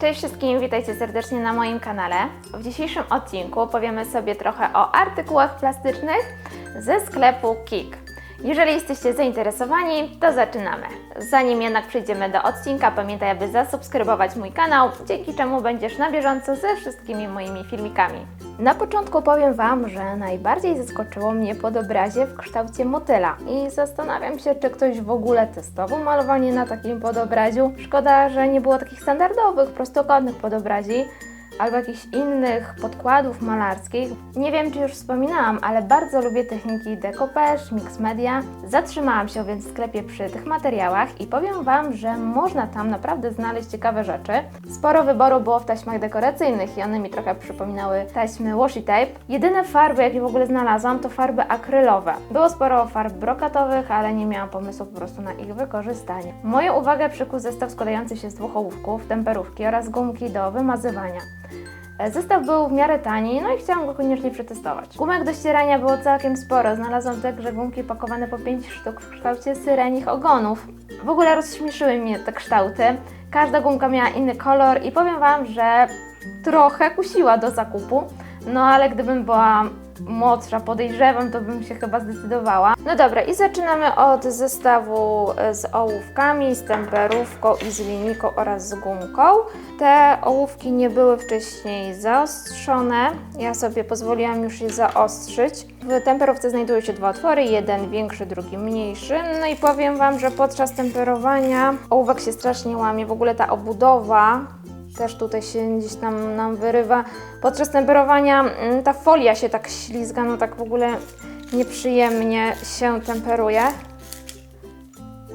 Cześć wszystkim, witajcie serdecznie na moim kanale. W dzisiejszym odcinku powiemy sobie trochę o artykułach plastycznych ze sklepu KIK. Jeżeli jesteście zainteresowani, to zaczynamy. Zanim jednak przejdziemy do odcinka, pamiętaj, aby zasubskrybować mój kanał, dzięki czemu będziesz na bieżąco ze wszystkimi moimi filmikami. Na początku powiem Wam, że najbardziej zaskoczyło mnie podobrazie w kształcie motyla i zastanawiam się, czy ktoś w ogóle testował malowanie na takim podobraziu. Szkoda, że nie było takich standardowych, prostokątnych podobrazi albo jakichś innych podkładów malarskich. Nie wiem, czy już wspominałam, ale bardzo lubię techniki decoupage, mix media. Zatrzymałam się więc w sklepie przy tych materiałach i powiem Wam, że można tam naprawdę znaleźć ciekawe rzeczy. Sporo wyboru było w taśmach dekoracyjnych i one mi trochę przypominały taśmy washi tape. Jedyne farby, jakie w ogóle znalazłam, to farby akrylowe. Było sporo farb brokatowych, ale nie miałam pomysłu po prostu na ich wykorzystanie. Moją uwagę przykuł zestaw składający się z dwóch ołówków, temperówki oraz gumki do wymazywania. E, Zestaw był w miarę tani, no i chciałam go koniecznie przetestować. Gumek do ścierania było całkiem sporo. Znalazłam także gumki pakowane po 5 sztuk w kształcie syrenich ogonów. W ogóle rozśmieszyły mnie te kształty. Każda gumka miała inny kolor i powiem Wam, że trochę kusiła do zakupu. No ale gdybym była młodsza, podejrzewam, to bym się chyba zdecydowała. No dobra, i zaczynamy od zestawu e, z ołówkami, z temperówką i z linijką oraz z gumką. Te ołówki nie były wcześniej zaostrzone. Ja sobie pozwoliłam już je zaostrzyć. W temperówce znajdują się dwa otwory, jeden większy, drugi mniejszy. No i powiem Wam, że podczas temperowania ołówek się strasznie łamie. W ogóle ta obudowa też tutaj się gdzieś tam nam wyrywa. Podczas temperowania mm, ta folia się tak ślizga, no tak w ogóle nieprzyjemnie się temperuje.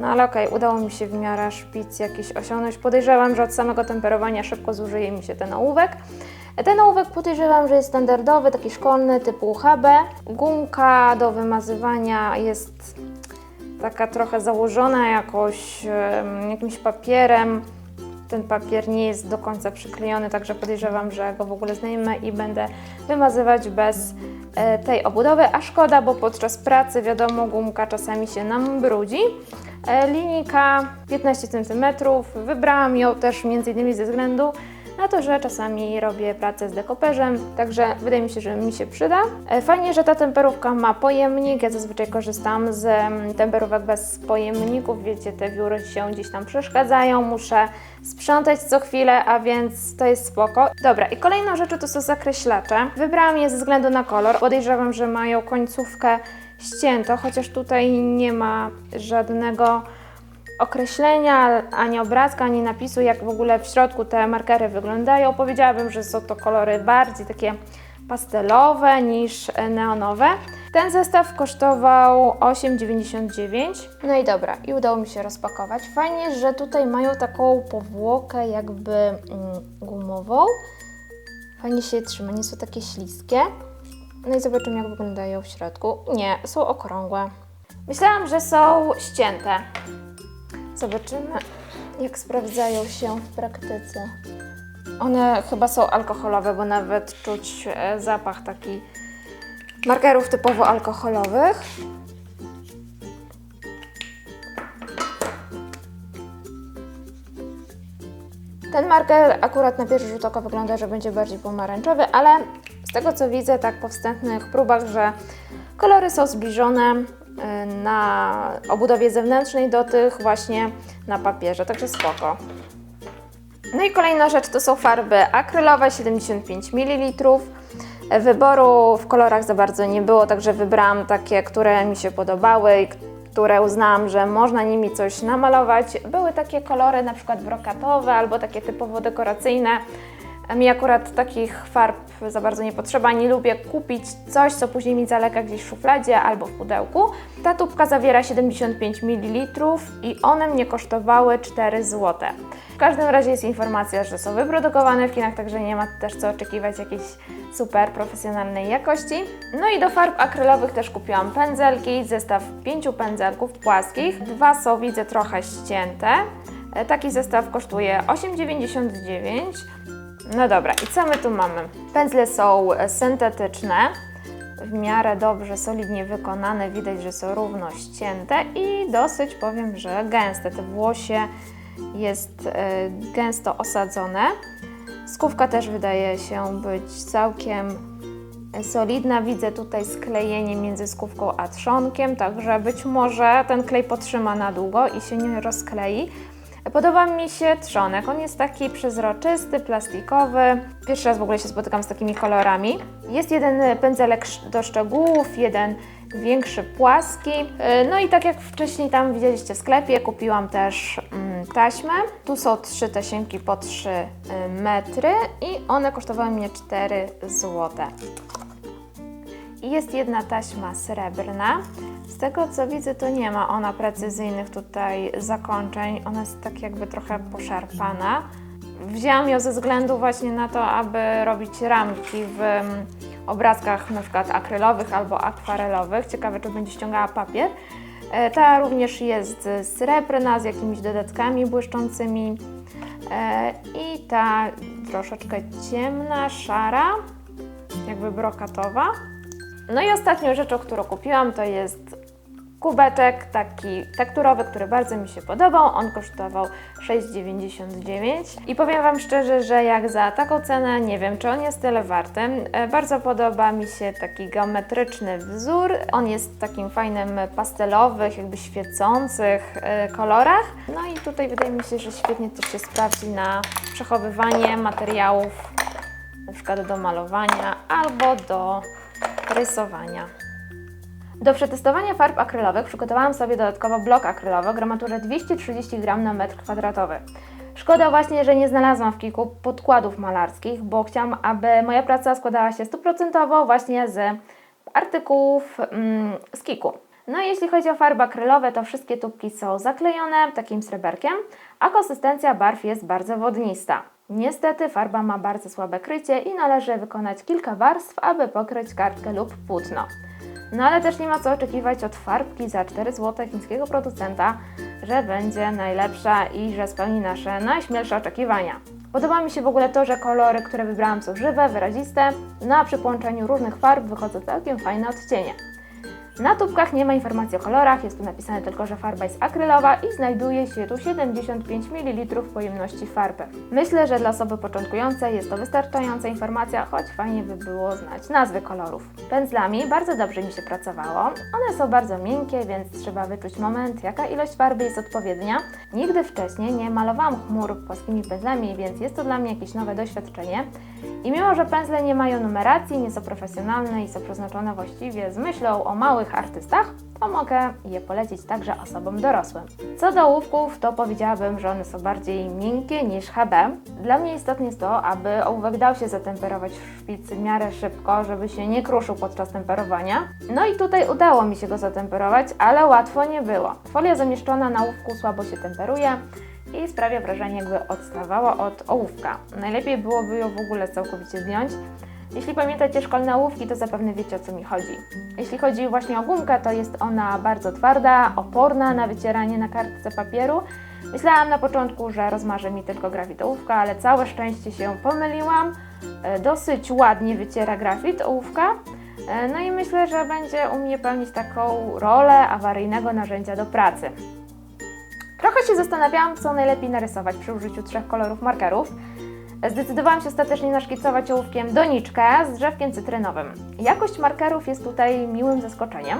No ale okej, udało mi się w miarę szpic jakiś osiągnąć. Podejrzewam, że od samego temperowania szybko zużyje mi się ten ołówek. Ten ołówek podejrzewam, że jest standardowy, taki szkolny typu HB. Gumka do wymazywania jest taka trochę założona jakoś jakimś papierem. Ten papier nie jest do końca przyklejony, także podejrzewam, że go w ogóle zdejmę i będę wymazywać bez e, tej obudowy. A szkoda, bo podczas pracy, wiadomo, gumka czasami się nam brudzi. E, linijka 15 cm. Wybrałam ją też m.in. ze względu to, że czasami robię pracę z dekoperzem, także wydaje mi się, że mi się przyda. E, Fajnie, że ta temperówka ma pojemnik. Ja zazwyczaj korzystam z mm, temperówek bez pojemników. Wiecie, te wióry się gdzieś tam przeszkadzają, muszę sprzątać co chwilę, a więc to jest spoko. Dobra, i kolejną rzeczą to są zakreślacze. Wybrałam je ze względu na kolor. Podejrzewam, że mają końcówkę ścięto, chociaż tutaj nie ma żadnego określenia, ani obrazka, ani napisu, jak w ogóle w środku te markery wyglądają. Powiedziałabym, że są to kolory bardziej takie pastelowe niż neonowe. Ten zestaw kosztował 8,99. No i dobra, i udało mi się rozpakować. Fajnie, że tutaj mają taką powłokę jakby mm, gumową. Fajnie się je trzyma, nie są takie śliskie. No i zobaczymy, jak wyglądają w środku. Nie, są okrągłe. Myślałam, że są ścięte. Zobaczymy, jak sprawdzają się w praktyce. One chyba są alkoholowe, bo nawet czuć e, zapach taki markerów typowo alkoholowych. Ten marker akurat na pierwszy rzut oka wygląda, że będzie bardziej pomarańczowy, ale z tego co widzę, tak po wstępnych próbach, że kolory są zbliżone na obudowie zewnętrznej do tych właśnie na papierze, także spoko. No i kolejna rzecz to są farby akrylowe 75 ml. Wyboru w kolorach za bardzo nie było, także wybrałam takie, które mi się podobały i które uznałam, że można nimi coś namalować. Były takie kolory na przykład brokatowe albo takie typowo dekoracyjne. Mi akurat takich farb za bardzo nie potrzeba. Nie lubię kupić coś, co później mi zalega gdzieś w szufladzie albo w pudełku. Ta tubka zawiera 75 ml i one mnie kosztowały 4 zł. W każdym razie jest informacja, że są wyprodukowane w kinach, także nie ma też co oczekiwać jakiejś super profesjonalnej jakości. No i do farb akrylowych też kupiłam pędzelki, zestaw pięciu pędzelków płaskich. Dwa są widzę trochę ścięte. E, Taki zestaw kosztuje 8,99. No dobra, i co my tu mamy? Pędzle są e, syntetyczne, w miarę dobrze, solidnie wykonane, widać, że są równo ścięte i dosyć powiem, że gęste. Te włosie jest e, gęsto osadzone. Skówka też wydaje się być całkiem solidna. Widzę tutaj sklejenie między skówką a trzonkiem, także być może ten klej potrzyma na długo i się nie rozklei. Podoba mi się trzonek. On jest taki przezroczysty, plastikowy. Pierwszy raz w ogóle się spotykam z takimi kolorami. Jest jeden pędzelek do szczegółów, jeden większy, płaski. Yy, No i tak jak wcześniej tam widzieliście w sklepie, kupiłam też mm, taśmę. Tu są trzy tasiemki po 3 metry i one kosztowały mnie 4 złote. I jest jedna taśma srebrna. Z tego co widzę, to nie ma ona precyzyjnych tutaj zakończeń. Ona jest tak jakby trochę poszarpana. Wzięłam ją ze względu właśnie na to, aby robić ramki w mm, obrazkach na przykład akrylowych albo akwarelowych. Ciekawe, czy będzie ściągała papier. E, Ta również jest srebrna z jakimiś dodatkami błyszczącymi. E, I ta troszeczkę ciemna, szara, jakby brokatowa. No i ostatnią rzeczą, którą kupiłam, to jest kubeczek taki tekturowy, który bardzo mi się podobał. On kosztował 6,99 i powiem Wam szczerze, że jak za taką cenę, nie wiem, czy on jest tyle warty. E, Bardzo podoba mi się taki geometryczny wzór. On jest w takim fajnym pastelowych, jakby świecących e, kolorach. No i tutaj wydaje mi się, że świetnie to się sprawdzi na przechowywanie materiałów na przykład do malowania albo do rysowania. Do przetestowania farb akrylowych przygotowałam sobie dodatkowo blok akrylowy o gramaturze 230 g na metr kwadratowy. Szkoda właśnie, że nie znalazłam w kilku podkładów malarskich, bo chciałam, aby moja praca składała się stuprocentowo właśnie z artykułów mm, z Kiku. No i jeśli chodzi o farby akrylowe, to wszystkie tubki są zaklejone takim sreberkiem, a konsystencja barw jest bardzo wodnista. Niestety farba ma bardzo słabe krycie i należy wykonać kilka warstw, aby pokryć kartkę lub płótno. No ale też nie ma co oczekiwać od farbki za 4 zł chińskiego producenta, że będzie najlepsza i że spełni nasze najśmielsze oczekiwania. Podoba mi się w ogóle to, że kolory, które wybrałam są żywe, wyraziste, no a przy połączeniu różnych farb wychodzą całkiem fajne odcienie. Na tubkach nie ma informacji o kolorach, jest tu napisane tylko, że farba jest akrylowa i znajduje się tu 75 ml pojemności farby. Myślę, że dla osoby początkującej jest to wystarczająca informacja, choć fajnie by było znać nazwy kolorów. Pędzlami bardzo dobrze mi się pracowało. One są bardzo miękkie, więc trzeba wyczuć moment, jaka ilość farby jest odpowiednia. Nigdy wcześniej nie malowałam chmur płaskimi pędzlami, więc jest to dla mnie jakieś nowe doświadczenie. I mimo, że pędzle nie mają numeracji, nie są profesjonalne i są przeznaczone właściwie z myślą o małych artystach, to mogę je polecić także osobom dorosłym. Co do ołówków, to powiedziałabym, że one są bardziej miękkie niż HB. Dla mnie istotne jest to, aby ołówek dał się zatemperować w szpicy w miarę szybko, żeby się nie kruszył podczas temperowania. No i tutaj udało mi się go zatemperować, ale łatwo nie było. Folia zamieszczona na ołówku słabo się temperuje i sprawia wrażenie, jakby odstawała od ołówka. Najlepiej byłoby ją w ogóle całkowicie zdjąć. Jeśli pamiętacie szkolne ołówki, to zapewne wiecie o co mi chodzi. Jeśli chodzi właśnie o gumkę, to jest ona bardzo twarda, oporna na wycieranie na kartce papieru. Myślałam na początku, że rozmarzy mi tylko grafit ołówka, ale całe szczęście się pomyliłam. E, Dosyć ładnie wyciera grafit ołówka. E, No i myślę, że będzie u mnie pełnić taką rolę awaryjnego narzędzia do pracy. Trochę się zastanawiałam, co najlepiej narysować przy użyciu trzech kolorów markerów. Zdecydowałam się ostatecznie naszkicować ołówkiem doniczkę z drzewkiem cytrynowym. Jakość markerów jest tutaj miłym zaskoczeniem.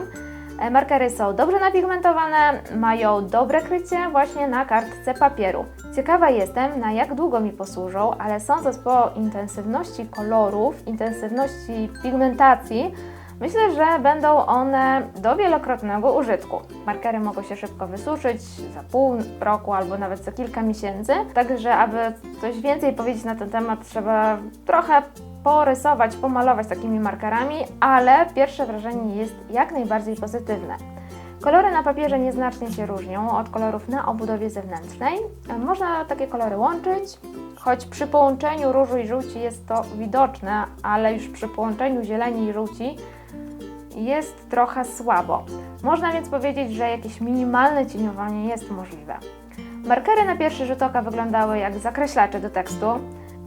E, Markery są dobrze napigmentowane, mają dobre krycie właśnie na kartce papieru. Ciekawa jestem, na jak długo mi posłużą, ale sądząc po intensywności kolorów, intensywności pigmentacji, Myślę, że będą one do wielokrotnego użytku. Markery mogą się szybko wysuszyć za pół roku albo nawet za kilka miesięcy, także aby coś więcej powiedzieć na ten temat, trzeba trochę porysować, pomalować takimi markerami, ale pierwsze wrażenie jest jak najbardziej pozytywne. Kolory na papierze nieznacznie się różnią od kolorów na obudowie zewnętrznej. Można takie kolory łączyć, choć przy połączeniu różu i żółci jest to widoczne, ale już przy połączeniu zieleni i żółci jest trochę słabo. Można więc powiedzieć, że jakieś minimalne cieniowanie jest możliwe. Markery na pierwszy rzut oka wyglądały jak zakreślacze do tekstu.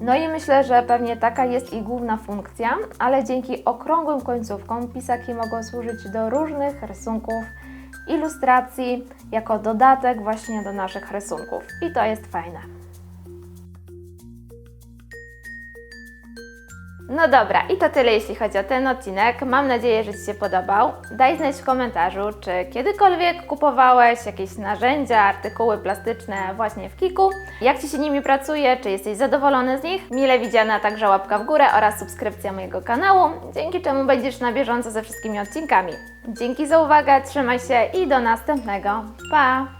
No i myślę, że pewnie taka jest ich główna funkcja, ale dzięki okrągłym końcówkom pisaki mogą służyć do różnych rysunków ilustracji, jako dodatek właśnie do naszych rysunków. I to jest fajne. No dobra, i to tyle jeśli chodzi o ten odcinek. Mam nadzieję, że Ci się podobał. Daj znać w komentarzu, czy kiedykolwiek kupowałeś jakieś narzędzia, artykuły plastyczne właśnie w Kiku. Jak Ci się nimi pracuje, czy jesteś zadowolony z nich? Mile widziana także łapka w górę oraz subskrypcja mojego kanału, dzięki czemu będziesz na bieżąco ze wszystkimi odcinkami. Dzięki za uwagę, trzymaj się i do następnego. Pa!